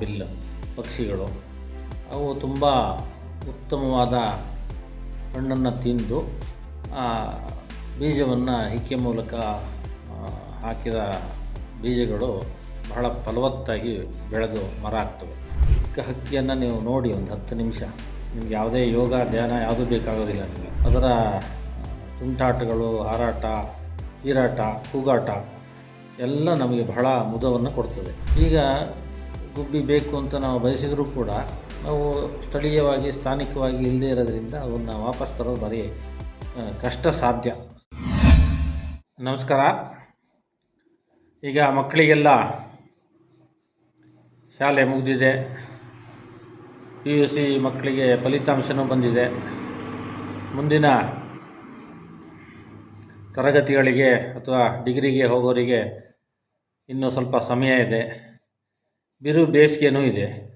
Hornbill ಪಕ್ಷಿಗಳು, ಅವು ತುಂಬ ಉತ್ತಮವಾದ ಹಣ್ಣನ್ನು ತಿಂದು, ಆ ಬೀಜವನ್ನು ಹಿಕ್ಕೆ ಮೂಲಕ ಹಾಕಿದ ಬೀಜಗಳು ಬಹಳ ಫಲವತ್ತಾಗಿ ಬೆಳೆದು ಮರ ಆಗ್ತವೆ. ಚಿಕ್ಕ ಹಕ್ಕಿಯನ್ನು ನೀವು ನೋಡಿ ಒಂದು ಹತ್ತು ನಿಮಿಷ. ನಿಮ್ಗೆ ಯಾವುದೇ ಯೋಗ, ಧ್ಯಾನ ಯಾವುದೂ ಬೇಕಾಗೋದಿಲ್ಲ ನಿಮಗೆ. ಅದರ ತುಂಟಾಟಗಳು, ಹಾರಾಟ ಈರಾಟ ಕೂಗಾಟ ಎಲ್ಲ ನಮಗೆ ಬಹಳ ಮುದವನ್ನು ಕೊಡ್ತದೆ. ಈಗ ಗುಬ್ಬಿ ಬೇಕು ಅಂತ ನಾವು ಬಯಸಿದರೂ ಕೂಡ ನಾವು ಸ್ಥಳೀಯವಾಗಿ, ಸ್ಥಾನಿಕವಾಗಿ ಇಲ್ಲದೇ ಇರೋದ್ರಿಂದ ಅವನ್ನ ವಾಪಸ್ ತರೋದು ಬರೀ ಕಷ್ಟ ಸಾಧ್ಯ. ನಮಸ್ಕಾರ. ಈಗ ಮಕ್ಕಳಿಗೆಲ್ಲ ಶಾಲೆ ಮುಗಿದಿದೆ. ಪಿ ಯು ಸಿ ಮಕ್ಕಳಿಗೆ ಫಲಿತಾಂಶನೂ ಬಂದಿದೆ. ಮುಂದಿನ ತರಗತಿಗಳಿಗೆ ಅಥವಾ ಡಿಗ್ರಿಗೆ ಹೋಗೋರಿಗೆ ಇನ್ನೂ ಸ್ವಲ್ಪ ಸಮಯ ಇದೆ. ಬಿರು ಬೇಸಿಗೆನೂ ಇದೆ.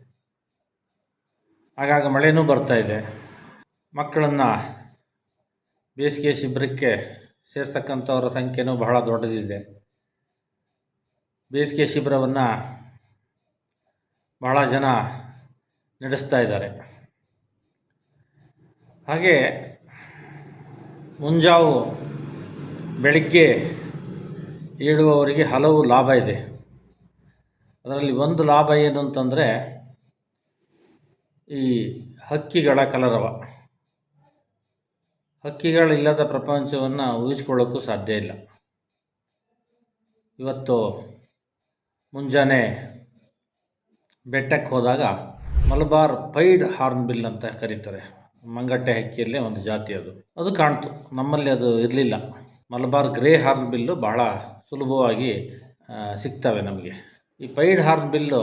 ಆಗಾಗ ಮಳೆನೂ ಬರ್ತಾ ಇದೆ. ಮಕ್ಕಳನ್ನು ಬೇಸಿಗೆ ಶಿಬಿರಕ್ಕೆ ಸೇರ್ತಕ್ಕಂಥವರ ಸಂಖ್ಯೆನೂ ಬಹಳ ದೊಡ್ಡದಿದೆ. ಬೇಸಿಗೆ ಶಿಬಿರವನ್ನು ಬಹಳ ಜನ ನಡೆಸ್ತಾ ಇದ್ದಾರೆ. ಹಾಗೆ ಮುಂಜಾವು ಬೆಳಗ್ಗೆ ಏಳುವವರಿಗೆ ಹಲವು ಲಾಭ ಇದೆ. ಅದರಲ್ಲಿ ಒಂದು ಲಾಭ ಏನು ಅಂತಂದರೆ ಈ ಹಕ್ಕಿಗಳ ಕಲರವ. ಹಕ್ಕಿಗಳಿಲ್ಲದ ಪ್ರಪಂಚವನ್ನು ಊಹಿಸ್ಕೊಳ್ಳೋಕ್ಕೂ ಸಾಧ್ಯ ಇಲ್ಲ. ಇವತ್ತು ಮುಂಜಾನೆ ಬೆಟ್ಟಕ್ಕೆ ಹೋದಾಗ ಮಲಬಾರ್ ಪೈಡ್ ಹಾರ್ನ್ಬಿಲ್ ಅಂತ ಕರೀತಾರೆ. ಮಂಗಟ್ಟೆ ಹಕ್ಕಿಯಲ್ಲೇ ಒಂದು ಜಾತಿ ಅದು. ಅದು ಕಾಣ್ತು. ನಮ್ಮಲ್ಲಿ ಅದು ಇರಲಿಲ್ಲ. ಮಲಬಾರ್ ಗ್ರೇ ಹಾರ್ನ್ಬಿಲ್ಲು ಬಹಳ ಸುಲಭವಾಗಿ ಸಿಗ್ತವೆ ನಮಗೆ. ಈ ಪೈಡ್ ಹಾರ್ನ್ಬಿಲ್ಲು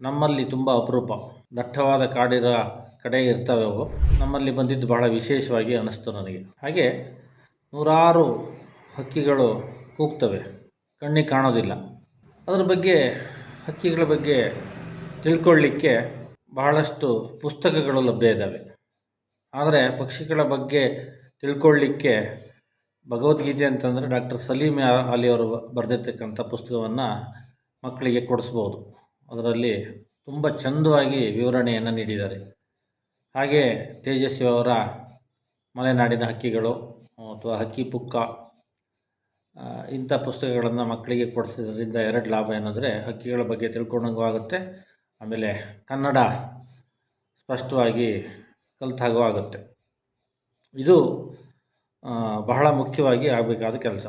ನಮ್ಮಲ್ಲಿ ತುಂಬ ಅಪರೂಪ. ದಟ್ಟವಾದ ಕಾಡಿರೋ ಕಡೆ ಇರ್ತವೆ ಅವು. ನಮ್ಮಲ್ಲಿ ಬಂದಿದ್ದು ಬಹಳ ವಿಶೇಷವಾಗಿ ಅನ್ನಿಸ್ತು ನನಗೆ. ಹಾಗೆ ನೂರಾರು ಹಕ್ಕಿಗಳು ಕೂಗ್ತವೆ. ಕಣ್ಣಿಗೆ ಕಾಣೋದಿಲ್ಲ. ಅದರ ಬಗ್ಗೆ, ಹಕ್ಕಿಗಳ ಬಗ್ಗೆ ತಿಳ್ಕೊಳ್ಳಿಕ್ಕೆ ಬಹಳಷ್ಟು ಪುಸ್ತಕಗಳು ಲಭ್ಯ ಇದ್ದಾವೆ ಆದರೆ ಪಕ್ಷಿಗಳ ಬಗ್ಗೆ ತಿಳ್ಕೊಳ್ಳಿಕ್ಕೆ ಭಗವದ್ಗೀತೆ ಅಂತಂದರೆ ಡಾಕ್ಟರ್ ಸಲೀಮ್ ಅಲಿ ಅವರು ಬರೆದಿರ್ತಕ್ಕಂಥ ಪುಸ್ತಕವನ್ನು ಮಕ್ಕಳಿಗೆ ಕೊಡಿಸ್ಬೋದು. ಅದರಲ್ಲಿ ತುಂಬ ಚಂದವಾಗಿ ವಿವರಣೆಯನ್ನು ನೀಡಿದ್ದಾರೆ. ಹಾಗೆ ತೇಜಸ್ವಿ ಅವರ ಮಲೆನಾಡಿನ ಹಕ್ಕಿಗಳು ಅಥವಾ ಹಕ್ಕಿ ಪುಕ್ಕ ಇಂಥ ಪುಸ್ತಕಗಳನ್ನು ಮಕ್ಕಳಿಗೆ ಕೊಡಿಸೋದ್ರಿಂದ ಎರಡು ಲಾಭ ಏನಂದರೆ ಹಕ್ಕಿಗಳ ಬಗ್ಗೆ ತಿಳ್ಕೊಂಡಂಗೂ ಆಗುತ್ತೆ. ಆಮೇಲೆ ಕನ್ನಡ ಸ್ಪಷ್ಟವಾಗಿ ಕಲಿತಾಗೂ ಆಗುತ್ತೆ. ಇದು ಬಹಳ ಮುಖ್ಯವಾಗಿ ಆಗಬೇಕಾದ ಕೆಲಸ.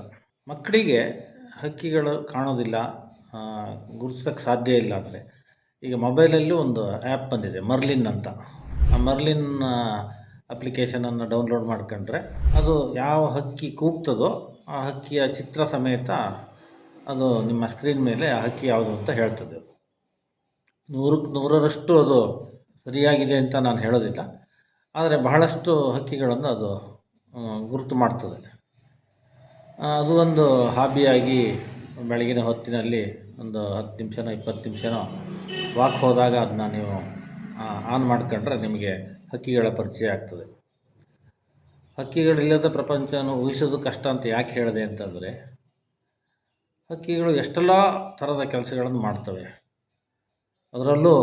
ಮಕ್ಕಳಿಗೆ ಹಕ್ಕಿಗಳು ಕಾಣೋದಿಲ್ಲ. ಗುರುತಿಸೋಕ್ಕೆ ಸಾಧ್ಯ ಇಲ್ಲ ಅಂದರೆ. ಈಗ ಮೊಬೈಲಲ್ಲೂ ಒಂದು ಆ್ಯಪ್ ಬಂದಿದೆ ಮರ್ಲಿನ್ ಅಂತ. ಆ ಮರ್ಲಿನ್ ಅಪ್ಲಿಕೇಶನನ್ನು ಡೌನ್ಲೋಡ್ ಮಾಡ್ಕೊಂಡ್ರೆ ಅದು ಯಾವ ಹಕ್ಕಿ ಕೂಗ್ತದೋ ಆ ಹಕ್ಕಿಯ ಚಿತ್ರ ಸಮೇತ ಅದು ನಿಮ್ಮ ಸ್ಕ್ರೀನ್ ಮೇಲೆ ಆ ಹಕ್ಕಿ ಯಾವುದು ಅಂತ ಹೇಳ್ತದೆ ನೂರಕ್ಕೆ ನೂರರಷ್ಟು ಅದು ಸರಿಯಾಗಿದೆ ಅಂತ ನಾನು ಹೇಳೋದಿಲ್ಲ. ಆದರೆ ಬಹಳಷ್ಟು ಹಕ್ಕಿಗಳನ್ನು ಅದು ಗುರುತು ಮಾಡ್ತದೆ. ಅದು ಒಂದು ಹಾಬಿಯಾಗಿ ಬೆಳಗಿನ ಹೊತ್ತಿನಲ್ಲಿ ಒಂದು ಹತ್ತು ನಿಮಿಷನೋ ಇಪ್ಪತ್ತು ನಿಮಿಷನೋ ವಾಕ್ ಹೋದಾಗ ಅದನ್ನ ನೀವು ಆನ್ ಮಾಡ್ಕೊಂಡ್ರೆ ನಿಮಗೆ ಹಕ್ಕಿಗಳ ಪರಿಚಯ ಆಗ್ತದೆ. ಹಕ್ಕಿಗಳಿಲ್ಲದ ಪ್ರಪಂಚವನ್ನು ಊಹಿಸೋದು ಕಷ್ಟ ಅಂತ ಯಾಕೆ ಹೇಳಿದೆ ಅಂತಂದರೆ, ಹಕ್ಕಿಗಳು ಎಷ್ಟೆಲ್ಲ ಥರದ ಕೆಲಸಗಳನ್ನು ಮಾಡ್ತವೆ. ಅದರಲ್ಲೂ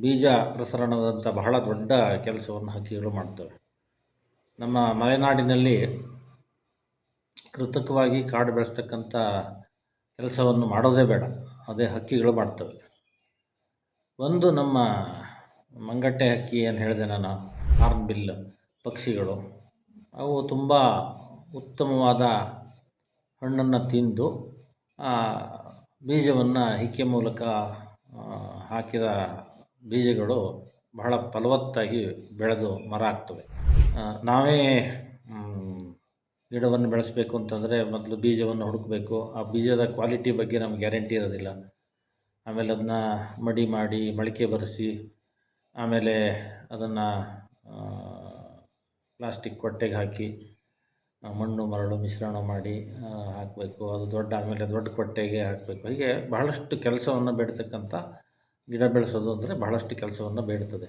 ಬೀಜ ಪ್ರಸರಣದಂಥ ಬಹಳ ದೊಡ್ಡ ಕೆಲಸವನ್ನು ಹಕ್ಕಿಗಳು ಮಾಡ್ತವೆ. ನಮ್ಮ ಮಲೆನಾಡಿನಲ್ಲಿ ಕೃತಕವಾಗಿ ಕಾಡು ಬೆಳೆಸ್ತಕ್ಕಂಥ ಕೆಲಸವನ್ನು ಮಾಡೋದೇ ಬೇಡ. ಅದೇ ಹಕ್ಕಿಗಳು ಮಾಡ್ತವೆ. ಒಂದು ನಮ್ಮ ಮಂಗಟ್ಟೆ ಹಕ್ಕಿ ಏನು ಹೇಳಿದೆ ನಾನು? ಹಾರ್ನ್ಬಿಲ್ ಪಕ್ಷಿಗಳು. ಅವು ತುಂಬ ಉತ್ತಮವಾದ ಹಣ್ಣನ್ನು ತಿಂದು ಬೀಜವನ್ನು ಹಿಕ್ಕೆ ಮೂಲಕ ಹಾಕಿದ ಬೀಜಗಳು ಬಹಳ ಫಲವತ್ತಾಗಿ ಬೆಳೆದು ಮರ ಆಗ್ತವೆ. ನಾವೇ ಗಿಡವನ್ನು ಬೆಳೆಸಬೇಕು ಅಂತಂದರೆ ಮೊದಲು ಬೀಜವನ್ನು ಹುಡುಕಬೇಕು. ಆ ಬೀಜದ ಕ್ವಾಲಿಟಿ ಬಗ್ಗೆ ನಮ್ಗೆ ಗ್ಯಾರಂಟಿ ಇರೋದಿಲ್ಲ. ಆಮೇಲೆ ಅದನ್ನ ಮಡಿ ಮಾಡಿ ಮೊಳಕೆ ಬರೆಸಿ, ಆಮೇಲೆ ಅದನ್ನು ಪ್ಲಾಸ್ಟಿಕ್ ಕೊಟ್ಟೆಗೆ ಹಾಕಿ ಮಣ್ಣು, ಮರಳು ಮಿಶ್ರಣ ಮಾಡಿ ಹಾಕಬೇಕು. ಅದು ದೊಡ್ಡ ಆಮೇಲೆ ದೊಡ್ಡ ಕೊಟ್ಟೆಗೆ ಹಾಕಬೇಕು. ಹೀಗೆ ಬಹಳಷ್ಟು ಕೆಲಸವನ್ನು ಬೇಡ್ತಕ್ಕಂಥ ಗಿಡ ಬೆಳೆಸೋದು ಅಂದರೆ ಬಹಳಷ್ಟು ಕೆಲಸವನ್ನು ಬೇಡ್ತದೆ.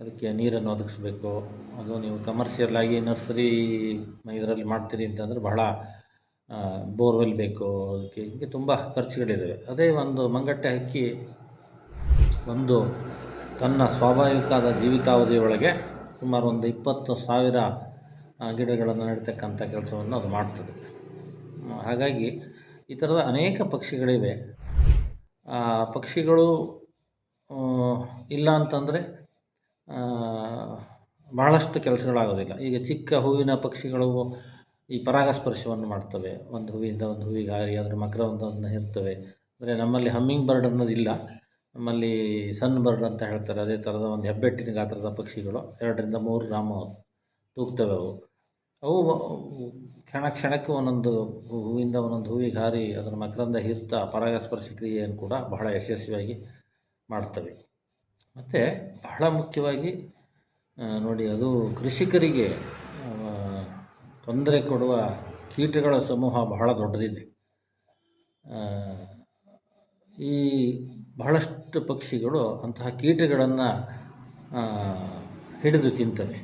ಅದಕ್ಕೆ ನೀರನ್ನು ಒದಗಿಸ್ಬೇಕು. ಅದು ನೀವು ಕಮರ್ಷಿಯಲ್ ಆಗಿ ನರ್ಸರಿ ಇದರಲ್ಲಿ ಮಾಡ್ತೀರಿ ಅಂತಂದರೆ ಬಹಳ ಬೋರ್ವೆಲ್ ಬೇಕು. ಅದಕ್ಕೆ ಹೀಗೆ ತುಂಬ ಖರ್ಚುಗಳಿದ್ದಾವೆ ಅದೇ ಒಂದು ಮಂಗಟ್ಟೆ ಹಕ್ಕಿ ಒಂದು ತನ್ನ ಸ್ವಾಭಾವಿಕವಾದ ಜೀವಿತಾವಧಿಯೊಳಗೆ ಸುಮಾರು ಒಂದು ಇಪ್ಪತ್ತು ಸಾವಿರ ಗಿಡಗಳನ್ನು ನೆಡ್ತಕ್ಕಂಥ ಕೆಲಸವನ್ನು ಅದು ಮಾಡ್ತದೆ. ಹಾಗಾಗಿ ಈ ಥರದ ಅನೇಕ ಪಕ್ಷಿಗಳಿವೆ. ಪಕ್ಷಿಗಳು ಇಲ್ಲ ಅಂತಂದರೆ ಬಹಳಷ್ಟು ಕೆಲಸಗಳಾಗೋದಿಲ್ಲ. ಈಗ ಚಿಕ್ಕ ಹೂವಿನ ಪಕ್ಷಿಗಳು ಈ ಪರಾಗಸ್ಪರ್ಶವನ್ನು ಮಾಡ್ತವೆ. ಒಂದು ಹೂವಿಂದ ಒಂದು ಹೂವಿಗೆ ಹಾರಿ, ಅದರ ಒಂದೊಂದು ಇರ್ತವೆ ಅಂದರೆ ನಮ್ಮಲ್ಲಿ ಹಮ್ಮಿಂಗ್ ಬರ್ಡ್ ಅನ್ನೋದಿಲ್ಲ ನಮ್ಮಲ್ಲಿ ಸನ್ ಬರ್ಡ್ ಅಂತ ಹೇಳ್ತಾರೆ. ಅದೇ ಥರದ ಒಂದು ಹೆಬ್ಬೆಟ್ಟಿನ ಗಾತ್ರದ ಪಕ್ಷಿಗಳು. ಎರಡರಿಂದ ಮೂರು ಗ್ರಾಮ ತೂಗ್ತವೆ ಅವು. ಅವು ಕ್ಷಣ ಕ್ಷಣಕ್ಕೆ ಒಂದೊಂದು ಹೂವಿಂದ ಒಂದೊಂದು ಹೂವಿಗೆ ಹಾರಿ, ಅದರ ಮಕರಂದ ಹೀರ್ತಾ, ಪರಾಗಸ್ಪರ್ಶ ಕ್ರಿಯೆಯನ್ನು ಕೂಡ ಬಹಳ ಯಶಸ್ವಿಯಾಗಿ ಮಾಡ್ತವೆ. ಮತ್ತು ಬಹಳ ಮುಖ್ಯವಾಗಿ ನೋಡಿ ಅದು ಕೃಷಿಕರಿಗೆ ತೊಂದರೆ ಕೊಡುವ ಕೀಟಗಳ ಸಮೂಹ ಬಹಳ ದೊಡ್ಡದಿದೆ. ಈ ಬಹಳಷ್ಟು ಪಕ್ಷಿಗಳು ಅಂತಹ ಕೀಟಗಳನ್ನು ಹಿಡಿದು ತಿಂತವೆ.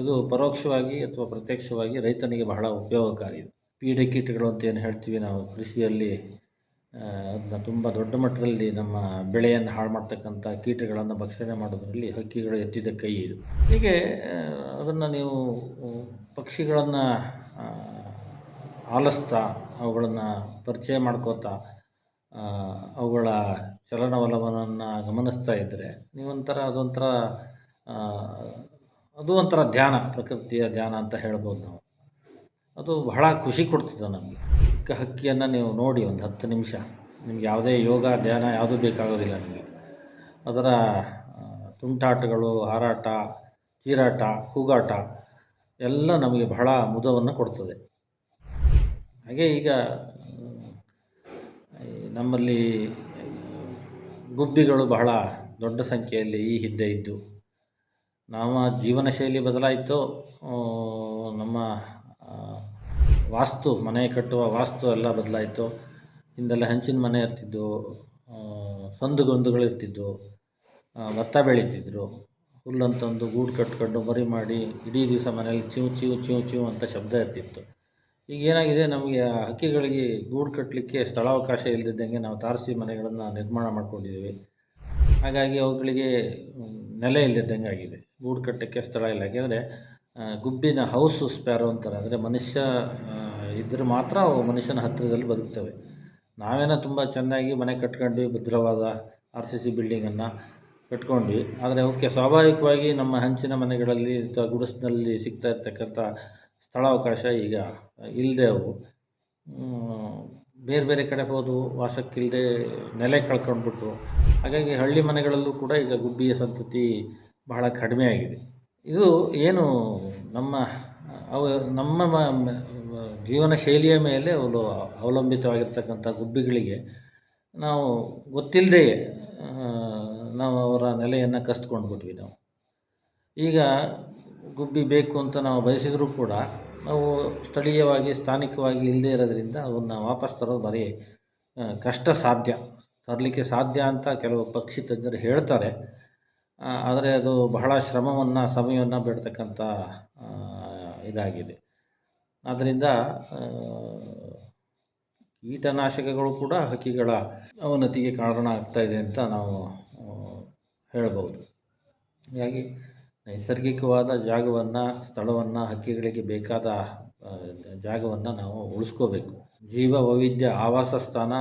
ಇದು ಪರೋಕ್ಷವಾಗಿ ಅಥವಾ ಪ್ರತ್ಯಕ್ಷವಾಗಿ ರೈತನಿಗೆ ಬಹಳ ಉಪಯೋಗಕಾರಿ. ಪೀಡೆ ಕೀಟಗಳು ಅಂತ ಏನು ಹೇಳ್ತೀವಿ ನಾವು ಕೃಷಿಯಲ್ಲಿ ಅದನ್ನ ತುಂಬ ದೊಡ್ಡ ಮಟ್ಟದಲ್ಲಿ ನಮ್ಮ ಬೆಳೆಯನ್ನು ಹಾಳು ಮಾಡ್ತಕ್ಕಂಥ ಕೀಟಗಳನ್ನು ಭಕ್ಷಣೆ ಮಾಡೋದರಲ್ಲಿ ಹಕ್ಕಿಗಳು ಎತ್ತಿದ ಕೈ ಇದು. ಹೀಗೆ ಅದನ್ನು ನೀವು ಪಕ್ಷಿಗಳನ್ನು ಆಲಿಸ್ತಾ ಅವುಗಳನ್ನು ಪರಿಚಯ ಮಾಡ್ಕೋತಾ ಅವುಗಳ ಚಲನವಲನವನ್ನು ಗಮನಿಸ್ತಾ ಇದ್ದರೆ ನೀವೊಂಥರ ಅದೊಂಥರ ಅದು ಒಂಥರ ಧ್ಯಾನ, ಪ್ರಕೃತಿಯ ಧ್ಯಾನ ಅಂತ ಹೇಳ್ಬೋದು ನಾವು. ಅದು ಬಹಳ ಖುಷಿ ಕೊಡ್ತದೆ ನಮಗೆ. ಚಿಕ್ಕ ಹಕ್ಕಿಯನ್ನು ನೀವು ನೋಡಿ ಒಂದು ಹತ್ತು ನಿಮಿಷ. ನಿಮ್ಗೆ ಯಾವುದೇ ಯೋಗ, ಧ್ಯಾನ ಯಾವುದೂ ಬೇಕಾಗೋದಿಲ್ಲ ನಿಮಗೆ. ಅದರ ತುಂಟಾಟಗಳು, ಹಾರಾಟ ಚೀರಾಟ ಕೂಗಾಟ ಎಲ್ಲ ನಮಗೆ ಬಹಳ ಮುದವನ್ನು ಕೊಡ್ತದೆ. ಹಾಗೆ ಈಗ ನಮ್ಮಲ್ಲಿ ಗುಬ್ಬಿಗಳು ಬಹಳ ದೊಡ್ಡ ಸಂಖ್ಯೆಯಲ್ಲಿ ಈ ಹಿಂದೆ ಇದ್ದು, ನಮ್ಮ ಜೀವನ ಶೈಲಿ ಬದಲಾಯಿತು ನಮ್ಮ ವಾಸ್ತು, ಮನೆ ಕಟ್ಟುವ ವಾಸ್ತು ಎಲ್ಲ ಬದಲಾಯಿತು. ಹಿಂದೆಲ್ಲ ಹಂಚಿನ ಮನೆ ಇರ್ತಿದ್ದು ಸಂದುಗೊಂದುಗಳು ಇರ್ತಿದ್ದು ಭತ್ತ ಬೆಳೀತಿದ್ರು. ಹುಲ್ಲಂತಂದು ಗೂಡು ಕಟ್ಕೊಂಡು ಮರಿ ಮಾಡಿ ಇಡೀ ದಿವಸ ಮನೇಲಿ ಚಿವ್ ಚಿವ್ ಚಿವ್ ಚಿವ್ ಅಂತ ಶಬ್ದ ಇರ್ತಿತ್ತು. ಈಗ ಏನಾಗಿದೆ, ನಮಗೆ ಹಕ್ಕಿಗಳಿಗೆ ಗೂಡು ಕಟ್ಟಲಿಕ್ಕೆ ಸ್ಥಳಾವಕಾಶ ಇಲ್ಲದಿದ್ದಂಗೆ ನಾವು ತಾರಸಿ ಮನೆಗಳನ್ನು ನಿರ್ಮಾಣ ಮಾಡ್ಕೊಂಡಿದ್ದೀವಿ. ಹಾಗಾಗಿ ಅವುಗಳಿಗೆ ನೆಲೆ ಇಲ್ಲದಿದ್ದಂಗೆ ಆಗಿದೆ. ಗೂಡು ಕಟ್ಟಕ್ಕೆ ಸ್ಥಳ ಇಲ್ಲ. ಯಾಕೆಂದರೆ ಗುಬ್ಬಿನ ಹೌಸು ಸ್ಪ್ಯಾರೋ ಅಂತಾರೆ. ಅಂದರೆ ಮನುಷ್ಯ ಇದ್ದರೆ ಮಾತ್ರ ಅವು ಮನುಷ್ಯನ ಹತ್ತಿರದಲ್ಲಿ ಬದುಕ್ತವೆ. ನಾವೇನೋ ತುಂಬ ಚೆನ್ನಾಗಿ ಮನೆ ಕಟ್ಕೊಂಡ್ವಿ, ಭದ್ರವಾದ ಆರ್ ಸಿ ಸಿ ಬಿಲ್ಡಿಂಗನ್ನು ಕಟ್ಕೊಂಡ್ವಿ. ಆದರೆ ಅವಕ್ಕೆ ಸ್ವಾಭಾವಿಕವಾಗಿ ನಮ್ಮ ಹಂಚಿನ ಮನೆಗಳಲ್ಲಿ ಅಥವಾ ಗುಡಿಸಿನಲ್ಲಿ ಸಿಗ್ತಾ ಇರ್ತಕ್ಕಂಥ ಸ್ಥಳಾವಕಾಶ ಈಗ ಇಲ್ಲದೆ ಅವು. ಬೇರೆ ಬೇರೆ ಕಡೆ ಹೋದವು ವಾಸಕ್ಕಿಲ್ಲದೆ ನೆಲೆ ಕಳ್ಕೊಂಡ್ಬಿಟ್ರು. ಹಾಗಾಗಿ ಹಳ್ಳಿ ಮನೆಗಳಲ್ಲೂ ಕೂಡ ಈಗ ಗುಬ್ಬಿಯ ಸಂತತಿ ಬಹಳ ಕಡಿಮೆ ಆಗಿದೆ. ಇದು ಏನು ನಮ್ಮ, ಅವ, ನಮ್ಮ ಜೀವನ ಶೈಲಿಯ ಮೇಲೆ ಅವಳು ಅವಲಂಬಿತವಾಗಿರ್ತಕ್ಕಂಥ ಗುಬ್ಬಿಗಳಿಗೆ ನಾವು ಗೊತ್ತಿಲ್ಲದೆಯೇ ನಾವು ಅವರ ನೆಲೆಯನ್ನು ಕಸ್ದುಕೊಂಡ್ಬಿಟ್ವಿ ನಾವು. ಈಗ ಗುಬ್ಬಿ ಬೇಕು ಅಂತ ನಾವು ಬಯಸಿದರೂ ಕೂಡ ನಾವು ಸ್ಥಳೀಯವಾಗಿ, ಸ್ಥಾನಿಕವಾಗಿ ಇಲ್ಲದೇ ಇರೋದ್ರಿಂದ ಅವನ್ನ ವಾಪಸ್ ತರೋದು ಬರೀ ಕಷ್ಟ ಸಾಧ್ಯ ತರಲಿಕ್ಕೆ ಸಾಧ್ಯ ಅಂತ ಕೆಲವು ಪಕ್ಷಿ ತಜ್ಞರು ಹೇಳ್ತಾರೆ. ಆದರೆ ಅದು ಬಹಳ ಶ್ರಮವನ್ನು, ಸಮಯವನ್ನು ಬೇಡ್ತಕ್ಕಂಥ ಇದಾಗಿದೆ. ಆದ್ದರಿಂದ ಕೀಟನಾಶಕಗಳು ಕೂಡ ಹಕ್ಕಿಗಳ ಅವನತಿಗೆ ಕಾರಣ ಆಗ್ತಾ ಇದೆ ಅಂತ ನಾವು ಹೇಳಬಹುದು. ಹೀಗಾಗಿ ನೈಸರ್ಗಿಕವಾದ ಜಾಗವನ್ನು, ಸ್ಥಳವನ್ನು, ಹಕ್ಕಿಗಳಿಗೆ ಬೇಕಾದ ಜಾಗವನ್ನು ನಾವು ಉಳಿಸ್ಕೋಬೇಕು. ಜೀವ ವೈವಿಧ್ಯ ಆವಾಸ ಸ್ಥಾನ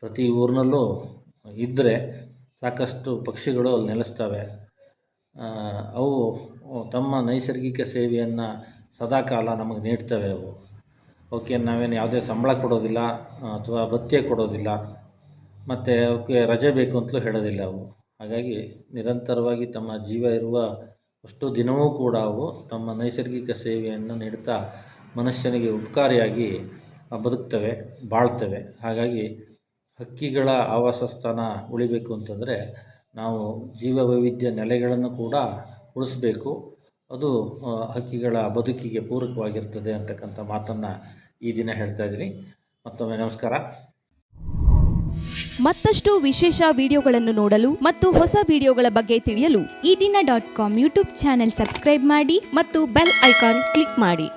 ಪ್ರತಿ ಊರಿನಲ್ಲೂ ಇದ್ದರೆ ಸಾಕಷ್ಟು ಪಕ್ಷಿಗಳು ಅಲ್ಲಿ ನೆಲೆಸ್ತವೆ. ಅವು ತಮ್ಮ ನೈಸರ್ಗಿಕ ಸೇವೆಯನ್ನು ಸದಾಕಾಲ ನಮಗೆ ನೀಡ್ತವೆ ಅವು. ಅವಕ್ಕೆ ನಾವೇನು ಯಾವುದೇ ಸಂಬಳ ಕೊಡೋದಿಲ್ಲ, ಅಥವಾ ಭತ್ಯೆ ಕೊಡೋದಿಲ್ಲ, ಮತ್ತು ಅವಕ್ಕೆ ರಜೆ ಬೇಕು ಅಂತಲೂ ಹೇಳೋದಿಲ್ಲ ಅವು. ಹಾಗಾಗಿ ನಿರಂತರವಾಗಿ ತಮ್ಮ ಜೀವ ಇರುವ ಅಷ್ಟು ದಿನವೂ ಕೂಡ ಅವು ತಮ್ಮ ನೈಸರ್ಗಿಕ ಸೇವೆಯನ್ನು ನೀಡ್ತಾ ಮನುಷ್ಯನಿಗೆ ಉಪಕಾರಿಯಾಗಿ ಬದುಕ್ತವೆ, ಬಾಳ್ತವೆ. ಹಾಗಾಗಿ ಹಕ್ಕಿಗಳ ಆವಾಸಸ್ಥಾನ ಉಳಿಬೇಕು ಅಂತಂದರೆ ನಾವು ಜೀವ ವೈವಿಧ್ಯ ನೆಲೆಗಳನ್ನು ಕೂಡ ಉಳಿಸ್ಬೇಕು. ಅದು ಹಕ್ಕಿಗಳ ಬದುಕಿಗೆ ಪೂರಕವಾಗಿರ್ತದೆ ಅಂತಕ್ಕಂಥ ಮಾತನ್ನು ಈ ದಿನ ಹೇಳ್ತಾ ಇದ್ದೀನಿ. ಮತ್ತೊಮ್ಮೆ ನಮಸ್ಕಾರ. ಮತ್ತಷ್ಟು ವಿಶೇಷ ವಿಡಿಯೋಗಳನ್ನು ನೋಡಲು ಮತ್ತು ಹೊಸ ವಿಡಿಯೋಗಳ ಬಗ್ಗೆ ತಿಳಿಯಲು ಈ ದಿನ dot com YouTube channel subscribe ಮಾಡಿ ಮತ್ತು ಬೆಲ್ ಐಕಾನ್ ಕ್ಲಿಕ್ ಮಾಡಿ.